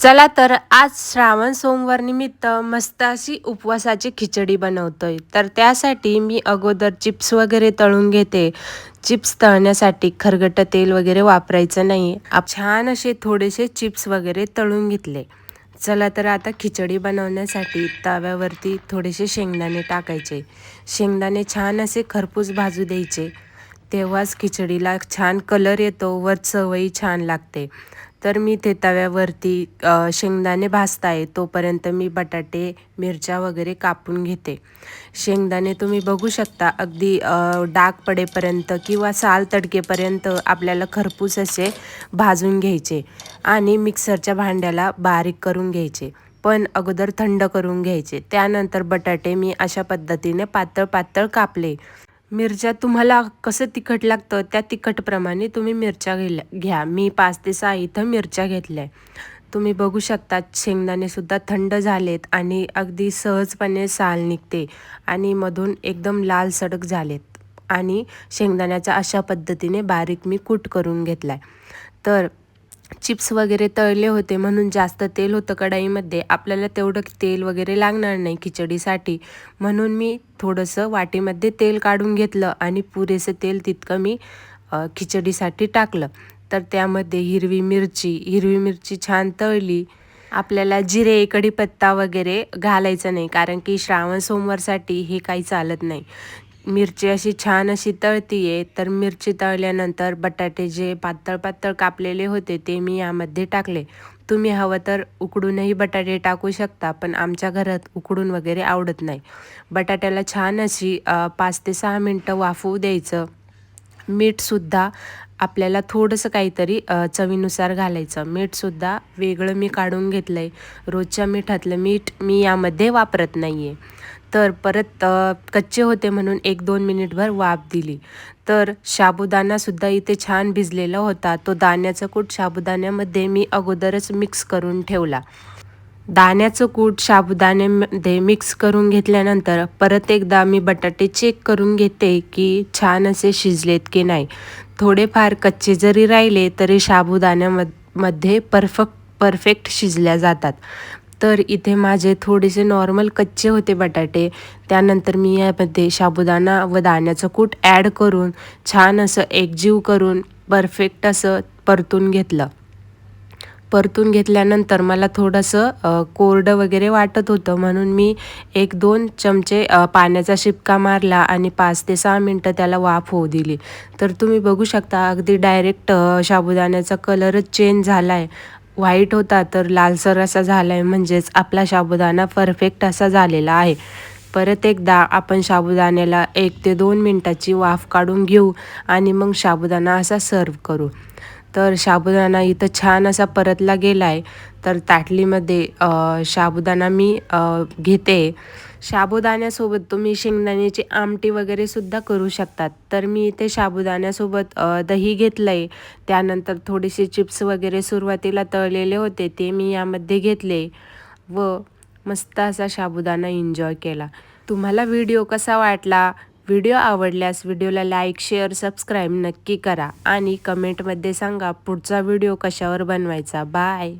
चला तर आज श्रावण सोमवार निमित्त मस्त अशी उपवासाची खिचडी बनवतोय. तर त्यासाठी मी अगोदर चिप्स वगैरे तळून घेते. चिप्स तळण्यासाठी खरगट तेल वगैरे वापरायचं नाही. छान असे थोडेसे चिप्स वगैरे तळून घेतले. चला तर आता खिचडी बनवण्यासाठी तव्यावरती थोडेसे शेंगदाणे टाकायचे. शेंगदाणे छान असे खरपूस भाजू द्यायचे. तेव्हाच खिचडीला छान कलर येतो व चवही छान लागते. तर मी ते तव्यावरती शेंगदाणे भाजताय तोपर्यंत मी बटाटे मिरच्या वगैरे कापून घेते. शेंगदाणे तुम्ही बघू शकता अगदी डाग पडेपर्यंत किंवा साल तडकेपर्यंत आपल्याला खरपूस असे भाजून घ्यायचे आणि मिक्सरच्या भांड्याला बारीक करून घ्यायचे. पण अगोदर थंड करून घ्यायचे. त्यानंतर बटाटे मी अशा पद्धतीने पातळ पातळ कापले. मिरच्या तुम्हाला कसं तिखट लागतं त्या तिखटप्रमाणे तुम्ही मिरच्या घेल्या घ्या. मी पाच ते सहा इथं मिरच्या घेतल्या तुम्ही बघू शकता शेंगदाणेसुद्धा थंड झालेत आणि अगदी सहजपणे साल निघते आणि मधून एकदम लाल सडक झालेत. आणि शेंगदाण्याचा अशा पद्धतीने बारीक मी कूट करून घेतला आहे तर चिप्स वगैरे तळले होते म्हणून जास्त तेल होतं कढाईमध्ये. आपल्याला तेवढं तेल वगैरे लागणार नाही खिचडीसाठी. म्हणून मी थोडंसं वाटीमध्ये तेल काढून घेतलं आणि पुरेसं तेल तितकं मी खिचडीसाठी टाकलं. तर त्यामध्ये हिरवी मिरची हिरवी मिरची छान तळली. आपल्याला जिरे कढीपत्ता वगैरे घालायचं नाही कारण की श्रावण सोमवारसाठी हे काही चालत नाही. मिरची अशी छान अशी तळतीये तर मिरची तळल्यानंतर बटाटे जे पातळ पातळ कापलेले होते ते मी यामध्ये टाकले. तुम्ही हवं तर उकडूनही बटाटे टाकू शकता पण आमच्या घरात उकडून वगैरे आवडत नाही. बटाट्याला छान अशी पाच ते सहा मिनटं वाफवू द्यायचं. मीठसुद्धा आपल्याला थोडंसं काहीतरी चवीनुसार घालायचं. मीठसुद्धा वेगळं मी काढून घेतलं आहे रोजच्या मिठातलं मीठ मी यामध्ये वापरत नाही आहे तर परत कच्चे होते म्हणून एक दोन मिनिटभर वाफ दिली. तर साबुदाणासुद्धा इथे छान भिजलेला होता. तो दाण्याचा कूट साबुदाण्यामध्ये मी अगोदरच मिक्स करून ठेवला. दाण्याचं कूट साबुदाण्यामध्ये मिक्स करून घेतल्यानंतर परत एकदा मी बटाटे चेक करून घेते की छान असे शिजलेत की नाही. थोडेफार कच्चे जरी राहिले तरी साबुदाण्यामध्ये परफेक्ट परफेक्ट शिजल्या जातात. तर इथे माझे थोडेसे नॉर्मल कच्चे होते बटाटे. त्यानंतर मी यामध्ये साबुदाणा व दाण्याचं कूट ॲड करून छान असं एकजीव करून परफेक्ट असं परतून घेतलं. परतून घेतल्यानंतर मला थोडंसं कोरडं वगैरे वाटत होतं. म्हणून मी एक दोन चमचे पाण्याचा शिपका मारला आणि पाच ते सहा मिनटं त्याला वाफ होऊ दिली. तर तुम्ही बघू शकता अगदी डायरेक्ट साबुदाण्याचा कलरच चेंज झाला आहे व्हाईट होता तर लालसर असा झाला आहे म्हणजेच आपला साबुदाणा परफेक्ट असा झालेला आहे. परत एकदा आपण साबुदाण्याला एक ते दोन मिनटाची वाफ काढून घेऊ आणि मग साबुदाणा असा सर्व करू. तर साबुदाणा इथं छान असा परतला गेला आहे तर ताटलीमध्ये साबुदाणा मी घेते. साबुदाण्यासोबत तुम्ही शेंगदाण्याची आमटी वगैरे सुद्धा करू शकतात. तर मी इथे साबुदाण्यासोबत दही घेतलं आहे त्यानंतर थोडेसे चिप्स वगैरे सुरुवातीला तळलेले होते ते मी यामध्ये घेतले व मस्त असा साबुदाणा एन्जॉय केला. तुम्हाला व्हिडिओ कसा वाटला? व्हिडिओ आवडल्यास व्हिडिओला लाईक शेअर सबस्क्राईब नक्की करा आणि कमेंटमध्ये सांगा पुढचा व्हिडिओ कशावर बनवायचा. बाय.